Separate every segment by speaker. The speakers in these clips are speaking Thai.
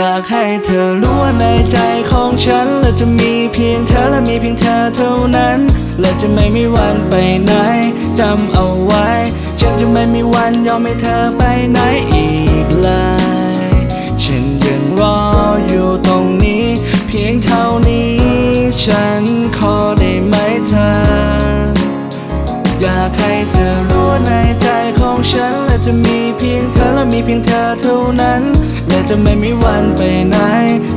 Speaker 1: อยากให้เธอรู้ว่าในใจของฉัน และจะมีเพียงเธอและมีเพียงเธอเท่านั้น และจะไม่มีวันไปไหนจำเอาไว้ ฉันจะไม่มีวันยอมให้เธอไปไหนอีกเลยฉันยังรออยู่ตรงนี้ เพียงเท่านี้ ฉันขอได้ไหมเธอ อยากให้เธอรู้ว่าในใจของฉัน และจะมี เพียงเธอเพียงเธอเท่านั้น และจะไม่มีวันไปไหน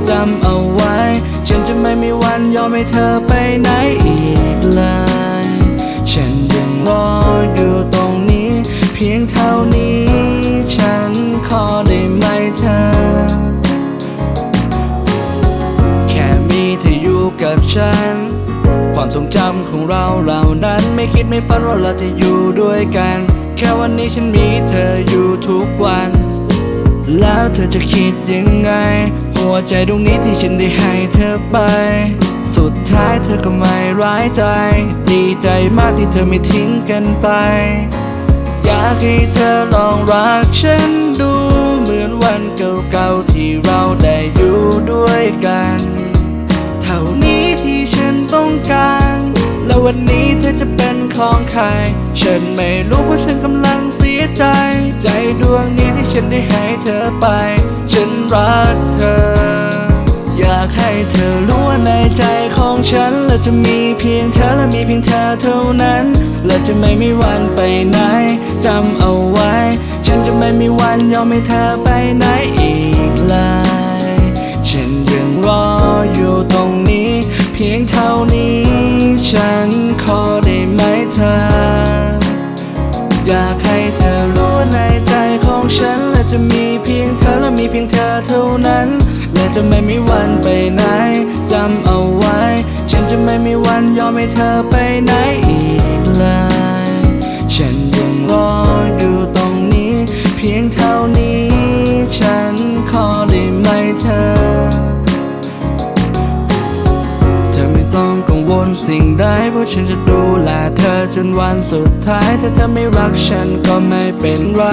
Speaker 1: จำเอาไว้ ฉันจะไม่มีวันยอมให้เธอไปไหนอีกเลยฉันยังรออยู่ตรงนี้ เพียงเท่านี้ ฉันขอได้ไหมเธอ แค่มีเธออยู่กับฉันความทรงจำของเราเหล่านั้น ไม่คิดไม่ฝันว่าเราจะอยู่ด้วยกัน ค่วันนี้ฉันมีเธออยู่ทุกวัน แล้วเธอจะคิดยังไง หัวใจดวงนี้ที่ฉันได้ให้เธอไป สุดท้ายเธอก็ไม่ร้ายใจ ดีใจมากที่เธอไม่ทิ้งกันไป อยากให้เธอลองรักฉันดูเหมือนวันเก่าๆที่เราได้อยู่ด้วยกัน เท่านี้ที่ฉันต้องการ แล้ววันนี้เธอจะเป็น ของใคร ฉันไม่รู้ว่าฉันกำลังเสียใจ ใจดวงนี้ที่ฉันได้ให้เธอไป ฉันรักเธอ อยากให้เธอรู้ว่าในใจของฉันและจะมีเพียงเธอและมีเพียงเธอเท่านั้น และจะไม่มีวันไปไหนจำเอาไว้ ฉันจะไม่มีวันยอมให้เธอไปไหนอีกเลย ให้เธอรู้ในใจของฉัน และจะมีเพียงเธอและมีเพียงเธอเท่านั้น และจะไม่มีวันไปไหนจำเอาไว้ ฉันจะไม่มีวันยอมให้เธอไป สิ่งใดเพราะฉันจะดูแลเธอจนวันสุดท้าย ถ้าเธอไม่รักฉันก็ไม่เป็นไร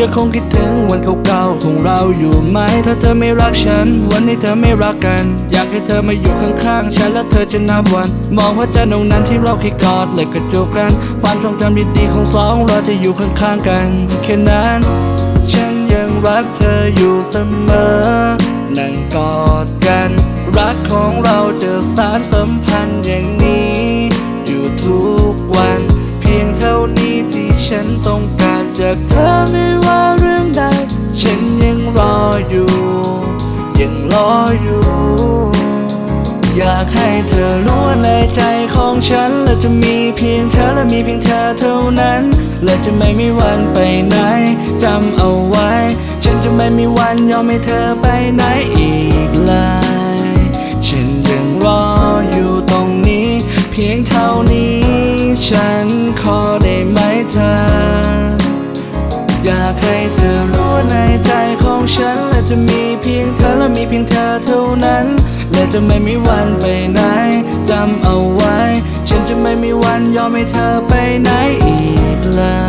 Speaker 1: ยังคงคิดถึงวันเก่าๆของเราอยู่ไหม ถ้าเธอไม่รักฉัน วันนี้เธอไม่รักกัน อยากให้เธอมาอยู่ข้างๆฉันและเธอจะนับวัน มองว่าจะตรงนั้นที่เราเคยกอดเลยกระจูบกันความทรงจำดีๆของสองเราจะอยู่ข้างๆกันแค่นั้นฉันยังรักเธออยู่เสมอ นั่งกอดกัน รักของเราจะสานสัมพันธ์อย่างนี้ จากเธอไม่ว่าเรื่องใด ฉันยังรออยู่ ยังรออยู่ อยากให้เธอรู้ว่าในใจของฉัน และจะมีเพียงเธอและมีเพียงเธอเท่านั้น และจะไม่มีวันไปไหนจำเอาไว้ ฉันจะไม่มีวันยอมให้เธอไปไหนอีกเลยฉันยังรออยู่ตรงนี้ เพียงเท่านี้ ฉันขอได้ไหมเธอ ของฉัน และจะมีเพียงเธอและมีเพียงเธอเท่านั้น และจะไม่มีวันไปไหนจำเอาไว้ ฉันจะไม่มีวันยอมให้เธอไปไหนอีกเลย